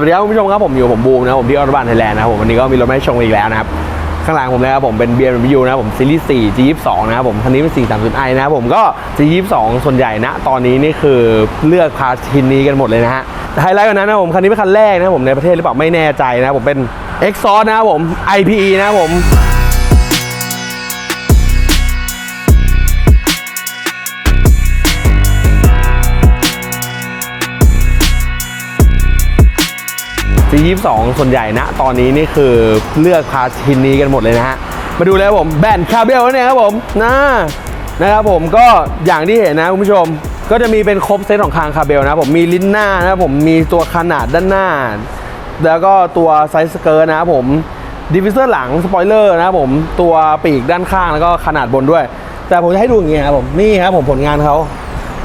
วัสดีครับคุณผู้ชมครับผมอยู่ผมบูมนะผมที่ออร์บานไทยแลนด์นะผมวันนี้ก็มีรถมาให้ชมอีกแล้วนะครับ ข้างหลังผมนะครับผมเป็น BMW นะครับผมซีรีส์4 G22 นะครับผมคันนี้เป็น 430i นะครับผมก็ G22 ส่วนใหญ่นะ ตอนนี้นี่คือเลือกพาชินนี้กันหมดเลยนะฮะแต่ไฮไลท์กว่านั้นนะผมคันนี้เป็นคันแรกนะผมในประเทศหรือเปล่าไม่แน่ใจนะผมเป็น Exhaust นะครับผม IPE นะครับผม 22 ส่วนใหญ่นะ ตอนนี้นี่คือเลือกพาชินนี้กันหมดเลยนะฮะ มาดูแล้วผมแบนคาเบลเนี่ยครับผมนะนะครับผมก็อย่างที่เห็นนะคุณผู้ชมก็จะมีเป็นครบเซตของคางคาเบลนะผมมีลิ้นหน้านะผมมีตัวขนาดด้านหน้า แล้วก็ตัวไซส์สเกิร์ตนะผมดิฟิเซอร์หลังสปอยเลอร์นะผมตัวปีกด้านข้างแล้วก็ขนาดบนด้วย แต่ผมจะให้ดูอย่างงี้ครับผมนี่ครับผมผลงานเขา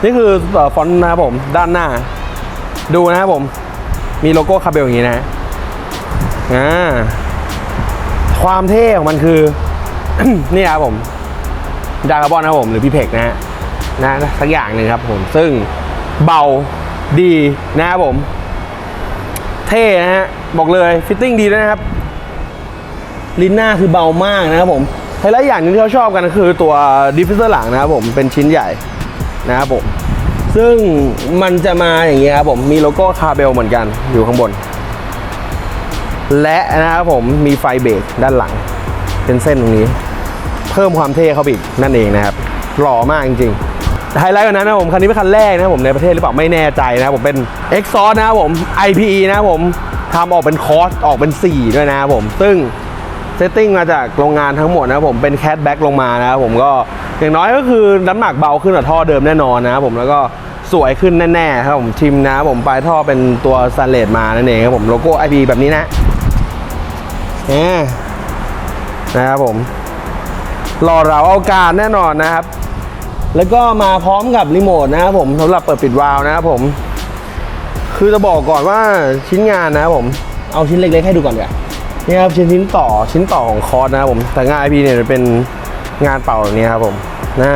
นี่คือเอ่อฟอนต์นะครับผมด้านหน้า ดูนะครับผม มีโลโก้คาเบลอย่างนี้นะอ่าความเท่ของมันคือ นี่ครับผมดาคาร์บอนนะผม หรือพี่เพกนะฮะนะสักอย่างหนึ่งครับผมซึ่งเบาดีนะครับผม เท่นะฮะ บอกเลยฟิตติ้งดีด้วยนะครับ ลิ้นหน้าคือเบามากนะครับผมไฮไลท์อย่างหนึงที่เขาชอบกันก็คือตัวดิฟฟิวเซอร์หลังนะครับผมเป็นชิ้นใหญ่นะครับผม ซึ่งมันจะมาอย่างเงี้ยครับผมมีโลโก้คาเบลเหมือนกันอยู่ข้างบน และนะครับผมมีไฟเบรกด้านหลัง เป็นเส้นตรงนี้ เพิ่มความเท่เข้าไปอีกนั่นเองนะครับหล่อมากจริงๆไฮไลท์กว่านั้นนะผมคันนี้เป็นคันแรกนะผมในประเทศหรือเปล่าไม่แน่ใจนะผมเป็น Exhaust นะครับผม IPE นะครับผมทำออกเป็นคอร์สออกเป็น 4 ด้วยนะครับผม ซึ่งเซตติ้งมาจากโรงงานทั้งหมดนะครับผมเป็นแคทแบ็กลงมานะครับผมก็ อย่างน้อยก็คือน้ำหนักเบาขึ้นกว่าท่อเดิมแน่นอนนะครับผมแล้วก็สวยขึ้นแน่ๆครับผมทิมนะผมปลายท่อเป็นตัวสแตนเลสมานั่นเองครับผมโลโก้ IP แบบนี้นะแหมนะครับผมหล่อเราเอาการแน่นอนนะครับ แล้วก็มาพร้อมกับรีโมทนะครับผมสำหรับเปิดปิดวาล์วนะครับผม คือจะบอกก่อนว่าชิ้นงานนะครับผมเอาชิ้นเล็กๆให้ดูก่อนดีกว่านี่ครับชิ้นชิ้นต่อชิ้นต่อของคอร์สนะครับผมแต่งาน IP เนี่ยจะเป็น งานเป่าแบบนี้ครับผมน่า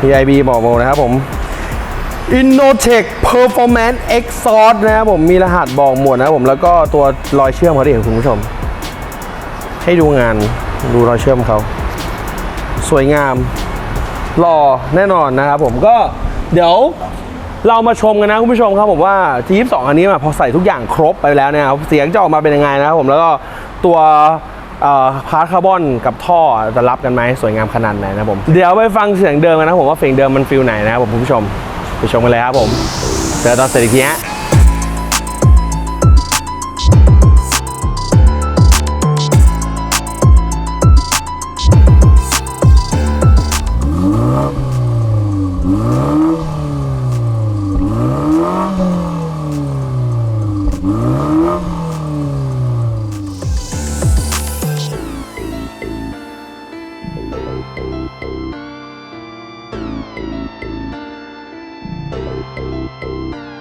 PIB บอกมนะครับผม Innotech Performance Exhaust นะครับผมมีรหัสบอกหมดนะครับผมแล้วก็ตัวรอยเชื่อมเขาดิคุณผู้ชม ให้ดูงานดูรอยเชื่อมเขา สวยงามหล่อแน่นอนนะครับผมก็เดี๋ยวเรามาชมกันนะคุณผู้ชมครับผมว่า G22 อันนี้มาพอใส่ทุกอย่างครบไปแล้วเนะครับเสียงจะออกมาเป็นยังไงนะครับผมแล้วก็ตัว พาร์ทคาร์บอนกับท่อจะรับกันไหมสวยงามขนาดไหนนะผม เดี๋ยวไปฟังเสียงเดิมกันนะผมว่าเสียงเดิมมันฟิลไหนนะครับผมคุณผู้ชมไปชมกันเลยครับผมเจอตอนเสร็จอีกทีฮะ Thank you.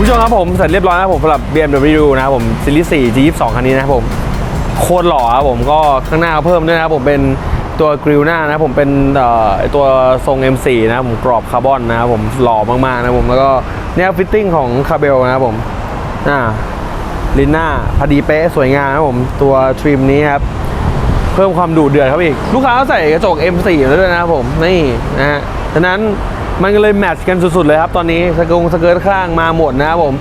คุณผู้ชมครับผมเสร็จเรียบร้อยแล้วผมสำหรับ BMW นะครับผมซีรีส์4 G22 คันนี้นะครับผมโคตรหล่อครับผมก็ข้างหน้าเพิ่มด้วยนะครับผมเป็นตัวกริลหน้านะผมเป็นตัวทรง M4 นะผมกรอบคาร์บอนนะครับผมหล่อมากๆนะครับผมแล้วก็เนี่ยฟิตติ้งของคาเบลนะครับผมอ่าลินหน้าพอดีเป๊ะสวยงามนะผมตัวทริมนี้ครับเพิ่มความดุเดือดเข้าอีก ลูกค้าเขาใส่กระจก M4 แล้วด้วยนะครับผมนี่นะฮะฉะนั้น มันก็เลยแมทช์กันสุดๆเลยครับตอนนี้สกงสเกิร์ตข้างมาหมดนะครับผม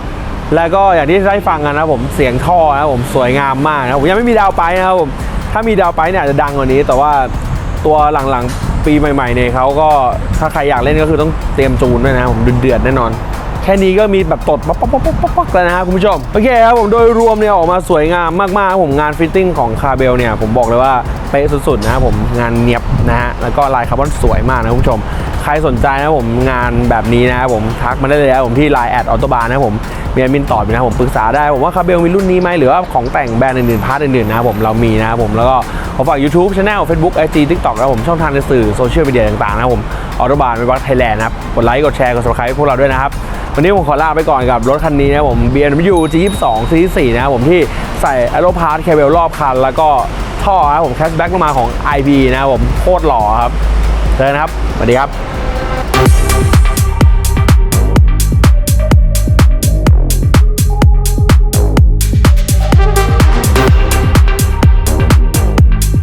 แล้วก็อย่างที่ได้ฟังกันนะครับผมเสียงท่อนะครับผมสวยงามมากนะครับผมยังไม่มีดาวไปนะครับผมถ้ามีดาวไปเนี่ยอาจจะดังกว่านี้ แต่ว่าตัวหลังๆปีใหม่ๆเนี่ยเขาก็ถ้าใครอยากเล่นก็คือต้องเตรียมจูนด้วยนะผมเดือดแน่นอน แค่นี้ก็มีแบบตดป๊อกป๊อกป๊อกป๊อกป๊อกป๊อกแล้วนะครับคุณผู้ชมโอเคครับผมโดยรวมเนี่ยออกมาสวยงามมากๆครับผมงานฟิตติ้งของคาเบลเนี่ยผมบอกเลยว่าเป๊ะสุดๆนะครับผมงานเนียบนะฮะแล้วก็ลายคาร์บอนสวยมากนะคุณผู้ชม ใครสนใจนะผมงานแบบนี้นะครับผมทักมาได้เลยนะผมที่ไลน์แอดออโตบาร์นะครับผมมีแอดมินตอบนะผมปรึกษาได้ผมว่าคาเบลมีรุ่นนี้ไหมหรือว่าของแต่งแบรนด์อื่นๆพาร์ทอื่นๆนะครับผมเรามีนะครับผมแล้วก็ขอฝาก YouTube Channel Facebook IG TikTok นะครับผมช่องทางในสื่อโซเชียลมีเดียต่างๆนะครับผมออโตบาร์เป็นวัดไทยแลนด์นะครับกดไลค์กดแชร์กด subscribe พวกเราด้วยนะครับวันนี้ผมขอลาไปก่อนกับรถคันนี้นะครับผม BMW G22 C4 นะครับผมที่ใส่ a e r o p a r t แคเบลรอบคัน แล้วก็ท่อครับผมแคชแบ็กลงมาของ IB นะครับผมโคตรหล่อครับ เจอกันะครับสวัสดีครับ